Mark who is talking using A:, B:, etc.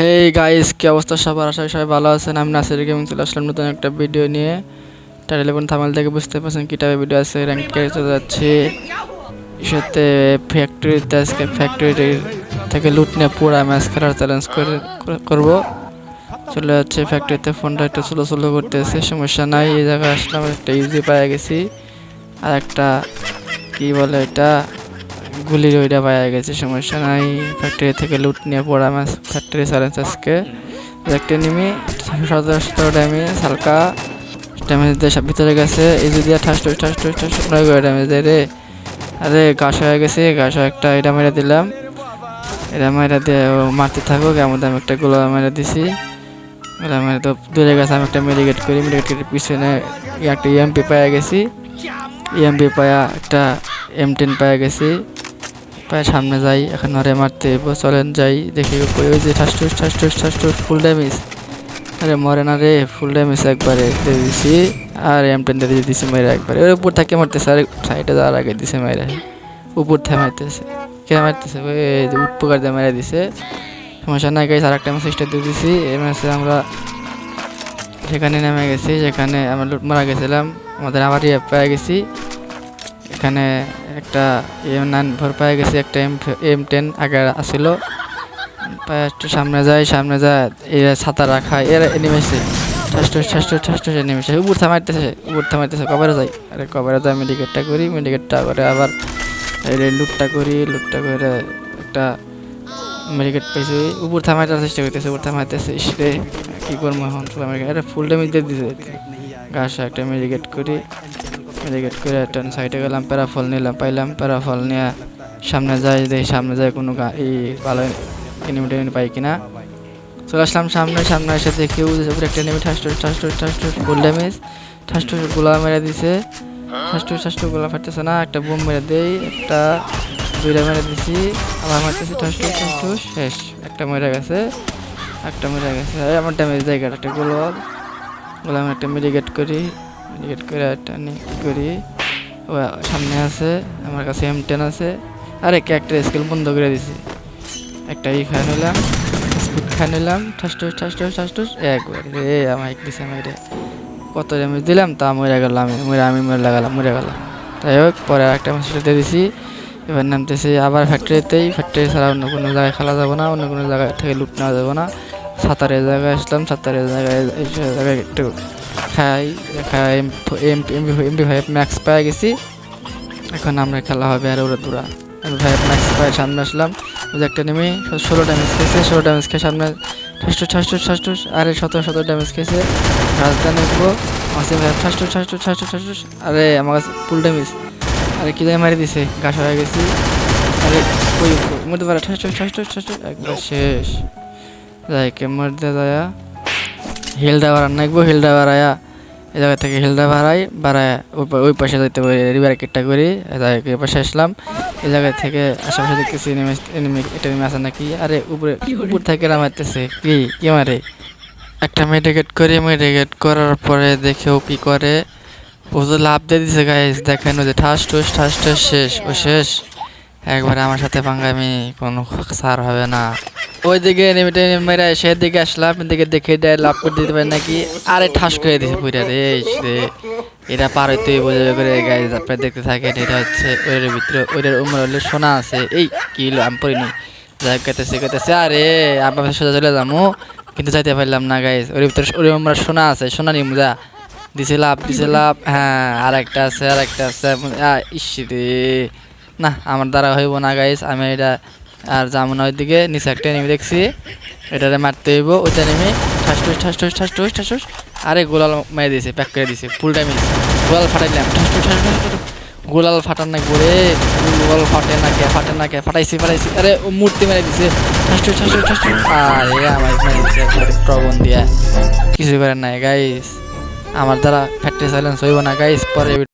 A: Hey guys কি অবস্থা সবার? আশা সবাই ভালো আছেন। আমি নাসির গেমিং চলে আসলাম নতুন একটা ভিডিও নিয়ে। টাইটেল এবং থামাল থেকে বুঝতে পারছেন কী টাইপের ভিডিও আছে। র্যাঙ্ক চলে যাচ্ছে। সাথে ফ্যাক্টরিতে আজকে ফ্যাক্টরি থেকে লুট নিয়ে পুরা ম্যাচ খেলার চ্যালেঞ্জ করে, করে- করব। চলে যাচ্ছে ফ্যাক্টরিতে ফোনটা একটু স্লো স্লো করতেছে, সমস্যা নাই। এই জায়গায় আসলাম, একটা ইউজি পাওয়া গেছি। আর একটা, কি বলে এটা? গুলির ওইটা পাওয়া গেছে, সমস্যা নাই। ফ্যাক্টরি থেকে লুট নিয়ে পড়া মাছ ফ্যাক্টরি চ্যালেঞ্জ আজকে। একটা নিমি সতেরো ড্যামেজ হালকা ড্যামেজ দিয়ে, সব ভিতরে গেছে। এই যদি ঠাস ঠাস ঠাস করে ড্যামেজ দেয় রে। আরে, ঘাস হয়ে গেছে, ঘাস একটা এটা মেরে দিলাম। এটা মেরে দিয়ে মারতে থাকুক এমন আমি একটা গোলা মেরে দিছি। গোলা মেরে তো দূরে গেছে, আমি একটা মেডিকেট করি মেডিকেট করে পিছনে একটা ইএমপি পাওয়া গেছি। ইএমপি পায়া একটা এম টেন পাওয়া গেছি। পায়ে সামনে যাই, এখন আরে মারতে হইব। চলেন যাই, দেখি কই ওই যে ঠাসটুস ঠাসটুস ঠাসটুস ফুল ড্যামেজ আরে মরে না রে ফুল ড্যামেজ একবারে দিয়ে দিছি। আর এম টেন দিয়ে দিছি মেরে একবারে। ওর উপর থেকে মারতেছে, আরে সাইডে যাওয়ার আগে দিছে মেরে উপর থেকে মারতেছে। কে মারতেছে? ওই উপকার দিয়ে মেরে দিছে। সমস্যা নাই গাইছে আর একটা স্টার দিয়ে দিছি। এই ম্যাচে আমরা সেখানে নেমে গেছি, যেখানে আমরা লুট মারা গেছিলাম, আমাদের আবার পেয়ে গেছি। এখানে একটা এম নাইন ভর পেয়ে গেছি, একটা এম এম টেন আগে আসিল একটু সামনে যায় সামনে যায় এরা ছাতা রাখা, এরা নেমেছে ঠাস্টুস ঠাস্টুস ঠাস্টুস নেমেছে উপর থামাইতেছে উপর থামাইতেছে কবারে যাই। আরে কবারে যাই মেডিকেটটা করি মেডিকেটটা করে আবার লুটটা করি লুটটা করে একটা মেডিকেট পাইছি। উপর থামাইতে চেষ্টা করতেছে, উপর থামাইতেছে রে, কি করব এখন? আরে ফুল ড্যামেজ দিয়ে দিছে। গাছ একটা মেডিকেট করি। মেডিকেট করে একটা সাইডে গেলাম প্যারাফল নিলাম পাইলাম প্যারাফল নিয়ে সামনে যাই দেখি সামনে যাই কোনো এই ভালো এনিমি পাই কিনা চলে আসলাম সামনে সামনে এসে দেখি একটা নেমে ঠাস্টুস ঠাস্টুস ঠাস্টুস ফুল ড্যামেজ ঠাস্টুস গোলা মেরে দিছে ঠাস্টুস ঠাস্টুস গোলা ফাটতেছে না একটা বোম মেরে দেই একটা দুইটা মেরে দিছি আবার মারতেছি ঠাস্টুস ঠাস্টুস শেষ একটা মরে গেছে একটা মরে গেছে আমার ড্যামেজ জায়গাটা একটা গোলাপ গোলাম একটা মেডিকেট করি মেডিকেট করে একটা নি করি ও সামনে আছে, আমার কাছে এম টেন আছে। আরে একটা স্কিল বন্ধ করে দিছি। একটা ই খাই নিলাম স্পিড খাই নিলাম ঠাসটুস ঠাসটুস ঠাসটুস একবার। রে আমার এক দিছে মেরে কত ড্যামেজ দিলাম, তা মরে গেলাম আমি মরে আমি মরে লাগালাম, মরে গেলাম। তাই হোক, পরে একটা মেসেজ দিয়ে দিছি। এবার নামতেছি আবার ফ্যাক্টরিতেই ফ্যাক্টরি ছাড়া অন্য কোনো জায়গায় খেলা যাবে না, অন্য কোনো জায়গায় থেকে লুট নেওয়া যাবে না। সাঁতারের জায়গায় আসলাম, সাঁতারের জায়গায় জায়গায় একটু খাই খাই এম এমপি ফাইভ ম্যাক্স পেয়ে গেছি। এখন আমরা খেলা হবে আর ওরা দূরা। এমপি ফাইভ ম্যাক্স পায়ে সামনে আসলাম। ওই একটা নেমে ষোলো ড্যামেজ খেয়েছে, ষোলো ড্যামেজ খেয়ে সামনে ঠাসটুস ঠাসটুস ঠাসটুস আরে সতেরো সতেরো ড্যামেজ খেয়েছে। রাজধানী উঠবো আসিম ভাই ঠাসটুস ঠাসটুস ঠাসটুস ঠাসটুস আরে আমার কাছে ফুল ড্যামেজ আরে কি জায়গায় মারি দিছে? গাছ হয়ে গেছি। আরে ওই মধ্যে পারে। ঠাসটুস ঠাসটুস ঠাসটুস একবার শেষ। যাই কেমন দিয়ে যায় হিল ড্রাইভার আনাইবো হিল ড্রাইভার আয়া এই জায়গা থেকে হিল ড্রাইভার আই বাড়ায় ওই পাশে যাইতে পারি রিভার কেটটা করি, এই পাশে আসলাম। এই জায়গা থেকে আশেপাশে দেখতেছি এনিমি এনিমি এটা নেমে আসে নাকি? আরে উপরে উপর থেকে নামাইতেছে কি কি মারে? একটা মেডিকেট করি মেডিকেট করার পরে দেখে ও কি করে? ও তো লাভ দিয়ে দিছে গাইস দেখেন যে ঠাস টুস ঠাস টুস শেষ, ও শেষ। একবারে আমার সাথে পাঙ্গামি কোনো সার হবে না। ওইদিকে নেমে মেরে সেদিকে আসলাম এদিকে দেখে দেয় লাভ করে দিতে পারে নাকি? আরে ঠাস করে দিছে পুরা রে এটা পার হইতে বোঝা করে গায়ে আপনারা দেখতে থাকেন, এটা হচ্ছে ওইটার ভিতরে ওইটার উমর হলে সোনা আছে। এই, কি হলো? আমি পড়িনি। যাই কেতেছে কেতেছে আরে আমার সোজা চলে যাব, কিন্তু যাইতে পারলাম না গাইজ ওর ভিতরে ওর উমর সোনা আছে, সোনা নিয়ে যা। দিছে লাভ দিছে লাভ। হ্যাঁ আর একটা আছে আর একটা আছে ইস রে। না, আমার দ্বারা হইব না গাইস আমি এটা আর যেমন ওইদিকে নিচে একটা নেমে দেখছি এটারে মারতে হইব ওইটা নেমে ঠাসটুস ঠাসটুস ঠাসটুস ঠাসটুস আরে গোলাল মেরে দিয়েছে প্যাক করে দিয়েছে ফুল টাইম গোলাল ফাটাইলাম ঠাসটুস ঠাসটুস। গোলাল ফাটান না গোরে গোলাল ফাটে না কে ফাটে না কে ফাটাইছি ফাটাইছি আরে মূর্তি মেরে দিছে ঠাসটুস ঠাসটুস ঠাসটুস আরে আমার মেরে দিছে প্রবণ দিয়া কিছু করেন নাই গাইস আমার দ্বারা ফ্যাক্টরি সাইলেন্স হইব না গাইস পরে